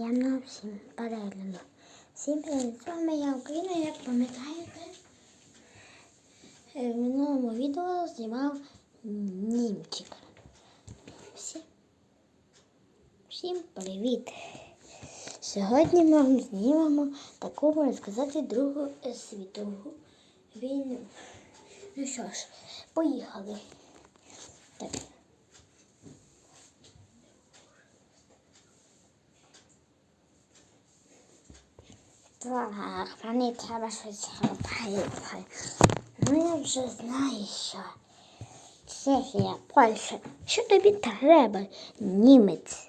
Приємного всім перегляду. Всім привіт, з вами я Україна, як пам'ятаєте, в минулому відео знімав німчик. Всім, всім привіт! Сьогодні ми вам знімемо таку, можна сказати, Другу е, світову війну. Ну що ж, поїхали. Так. Так, мені треба щось робити. Ну, я вже знаю, що Чехія, Польща. Що тобі треба, німець?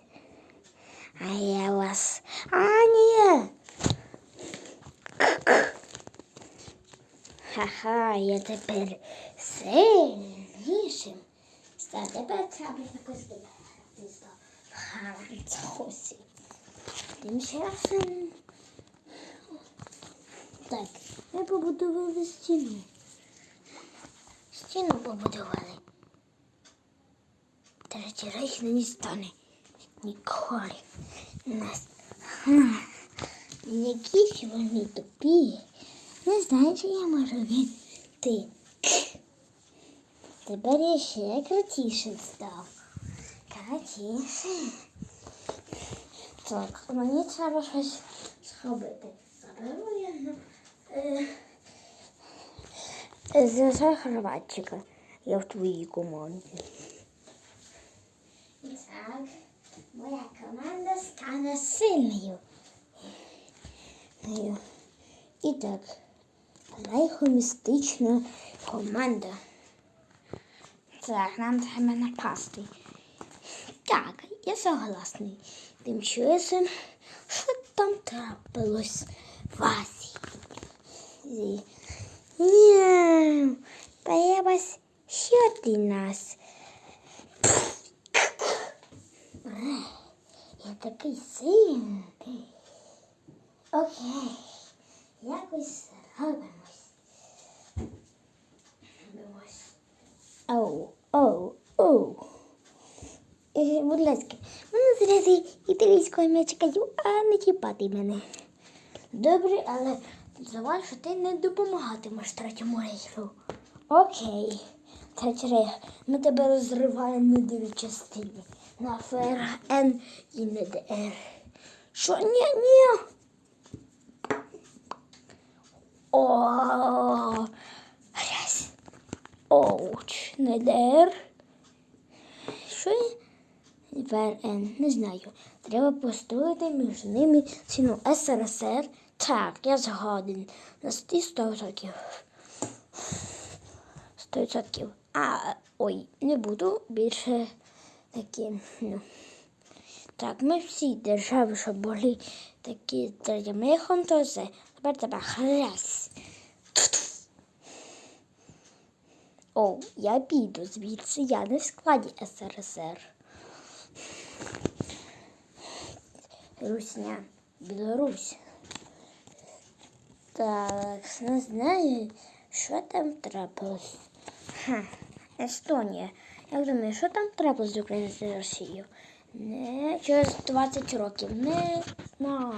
А я вас. А, ні. Ха-ха, я тепер сильнішим. Ста тепер треба якось добратися до Французів. Тим часом так, ми побудували стіну. Стіну побудували. Третій рейх не стане. Ніколи. Нас. Ха. Які вони тупі. Не знаю, що я можу відти. Тепер я ще крутіше став. Крутіше. Так, мені треба щось зробити. Заберу я на е, за Хорватчика. Я в твоїй команді. Так, моя команда стане сильною. Е, І так, найхомістична команда. Так, нам треба напасти. Так, я согласний. Тим часом, що там трапилось в Азії? Ні, треба щити нас. Я такий сильний. Окей, якось робимось. Робимось. Оу, оу, оу. Будь ласка, мене зрязи італійською м'ячкою, а не чіпати мене. Добре, але давай, що ти не допомагатимеш третьому рейху. Окей. Третій рейх, ми тебе розриваємо на дві частини. На ФРН і на ДР. Що? Ні, ні. О, грязь. Оуч, не ДР. Що? ВРН, не знаю. Треба построїти між ними ціну СРСР. Так, я згоден. На 100%. 100%. А, ой, не буду більше такі. Ну. Так, ми всі держави, що були такі третім то все. Тепер тебе хрясь. О, я піду звідси, я не в складі СРСР. Русня, Білорусь. Так, не знаю, що там трапилось. Ха, Естонія. Як думаю, що там трапилось з Україною з Росією? Не через 20 років. Не знаю.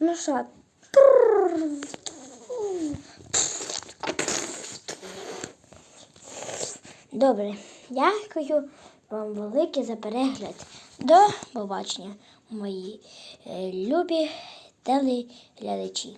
Ну що? Добре, дякую вам велике за перегляд. До побачення, мої е, любі телеглядачі.